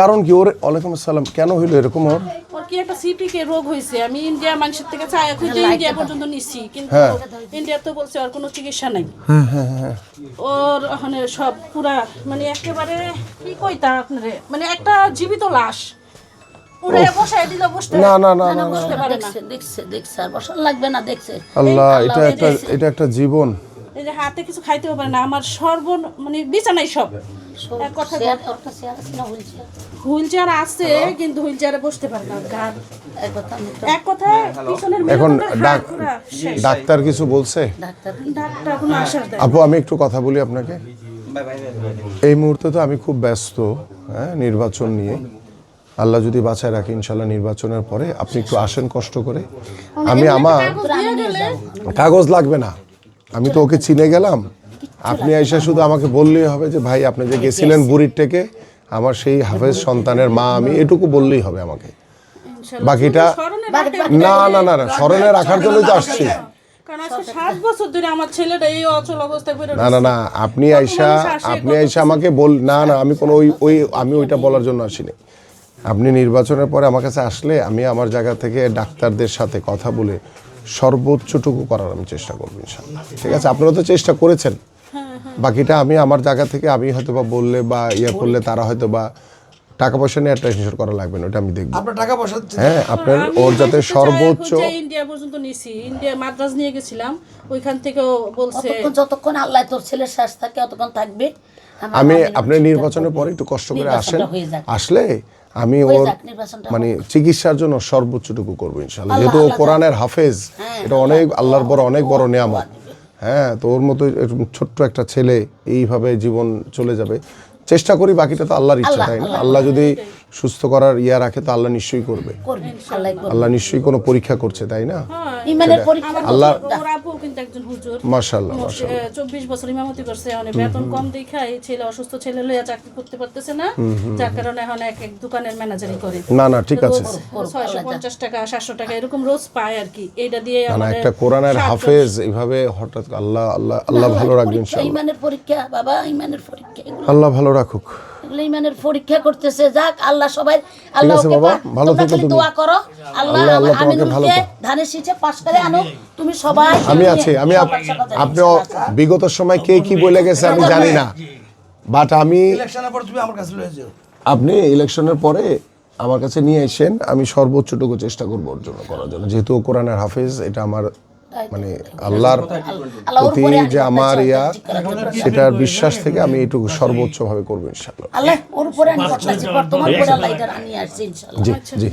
কারণ কি ওর ওয়ালাইকুম আসসালাম কেন হইল এরকম ওর? ওর কি একটা সিপিকে রোগ হয়েছে আমি ইন্ডিয়া মানুষের থেকে চায় খুঁজে ইন্ডিয়া পর্যন্ত নিছি কিন্তু হ্যাঁ। ইন্ডিয়া তো বলছে ওর কোনো চিকিৎসা নাই। হ্যাঁ হ্যাঁ ওর ওখানে সব পুরা মানে একেবারে কি কইতা আপনারে? মানে একটা জীবিত লাশ। না না না না বসতে পারে দেখছে দেখছে দেখছে আর বসার লাগবে না দেখছে। আল্লাহ এটা একটা দেখছে। এটা একটা জীবন। এই যে হাতে কিছু খাইতেও পারে না আমার সর্ব মানে বিছানাই সব। এক কথা হুইল চেয়ার? আছে কিন্তু হুইল চেয়ারে বসতে পারে না গান। এক কথা পিছনের এখন ডাক ডাক্তার কিছু বলছে? ডাক্তার ডাক্তার কোনো আশ্বাস আপু আমি একটু কথা বলি আপনাকে। এই মুহূর্তে তো আমি খুব ব্যস্ত হ্যাঁ নির্বাচন নিয়ে। আল্লাহ যদি বাঁচায় রাখে ইনশাল্লাহ নির্বাচনের পরে আপনি একটু আসেন কষ্ট করে। আমি আমার কাগজ লাগবে না। আমি তো ওকে চিনে গেলাম। আপনি এসে শুধু আমাকে বললেই হবে যে ভাই আপনি যে গেছিলেন বুড়ির থেকে আমার সেই হাফেজ সন্তানের মা আমি এটুকু বললেই হবে আমাকে। বাকিটা না না না না স্মরণে রাখার জন্যই তো আসছি। না না না আপনি আইসা আপনি আইসা আমাকে বল না না আমি কোনো ওই ওই আমি ওইটা বলার জন্য আসিনি। আপনি নির্বাচনের পরে আমার কাছে আসলে আমি আমার জায়গা থেকে ডাক্তারদের সাথে কথা বলে সর্বোচ্চটুকু করার আমি চেষ্টা করব ইনশাল্লাহ ঠিক আছে আপনারা তো চেষ্টা করেছেন। বাকিটা আমি আমার জায়গা থেকে আমি হয়তো বা বললে বা ইয়ে করলে তারা হয়তো বা টাকা পয়সা নিয়ে একটা টেনশন করা লাগবে না ওটা আমি দেখব। আপনার টাকা পয়সা হ্যাঁ আপনার ওর যাতে সর্বোচ্চ ইন্ডিয়া পর্যন্ত নিছি ইন্ডিয়া মাদ্রাজ নিয়ে গেছিলাম ওইখান থেকেও বলছে যতক্ষণ আল্লাহ তোর ছেলের শ্বাস থাকে অতক্ষণ থাকবে। আমি আপনার নির্বাচনের পরে একটু কষ্ট করে আসেন। আসলে আমি ওর মানে চিকিৎসার জন্য সর্বোচ্চটুকু করব ইনশাল্লাহ যেহেতু ও কোরআনের হাফেজ হ্যাঁ, এটা অনেক আল্লাহর বড় অনেক বড় নিয়ামত। হ্যাঁ তো ওর মতো ছোট্ট একটা ছেলে এইভাবে জীবন চলে যাবে। চেষ্টা করি বাকিটা তো আল্লাহর ইচ্ছা তাই না? আল্লাহ, যদি সুস্থ করার ইয়া রাখে তো আল্লাহ নিশ্চয়ই করবে। আল্লাহ করবে। আল্লাহ নিশ্চয়ই কোনো পরীক্ষা করছে তাই না? ইমানের পরীক্ষা আল্লাহ- ওর আপু কিন্তু একজন হুজুর। মাশাল্লাহ মাশাল্লাহ চব্বিশ বছর ইমামতি করছে অনেক বেতন কম দেখা এই ছেলে অসুস্থ ছেলে লইয়া চাকরি করতে পারতেছে না। যার কারণে এখন এক এক দোকানের ম্যানেজারই করে। না না ঠিক আছে। ছয়শো পঞ্চাশ টাকা সাতশো টাকা এরকম রোজ পায় আর কি। এইটা দিয়ে আমাদের একটা কোরআনের হাফেজ এইভাবে হঠাৎ আল্লাহ আল্লাহ আল্লাহ ভালো রাখবেন পরীক্ষা, ইনশাল্লাহ ইমানের পরীক্ষা বাবা ইমানের পরীক্ষা আল্লাহ ভালো রাখুক। এগুলো ইমানের পরীক্ষা করতেছে যাক আল্লাহ সবাই আল্লাহ ওকে ভালো থেকো তুমি। দোয়া করো। আল্লাহ আল্লাহ- তোমাকে ভালো। ধানের শীষে পাশ করে আনো তুমি সবাই আমি আছি আমি আপনি বিগত সময় কে কি বলে গেছে আমি জানি না। বাট আমি ইলেকশনের পর তুমি আমার কাছে লয়ে যাও। আপনি ইলেকশনের পরে আমার কাছে নিয়ে এসেন আমি সর্বোচ্চটুকু চেষ্টা করব ওর জন্য করার জন্য। যেহেতু কোরআনের হাফেজ এটা আমার মানে আল্লাহর প্রতি যে আমার ইয়া সেটার বিশ্বাস থেকে আমি এটুকু সর্বোচ্চভাবে করব ইনশাল্লাহ আল্লাহ ওর উপরে আমি করতেছি বর্তমান করে আল্লাহ এটা আনিয়ে আসছি ইনশাল্লাহ জি জি।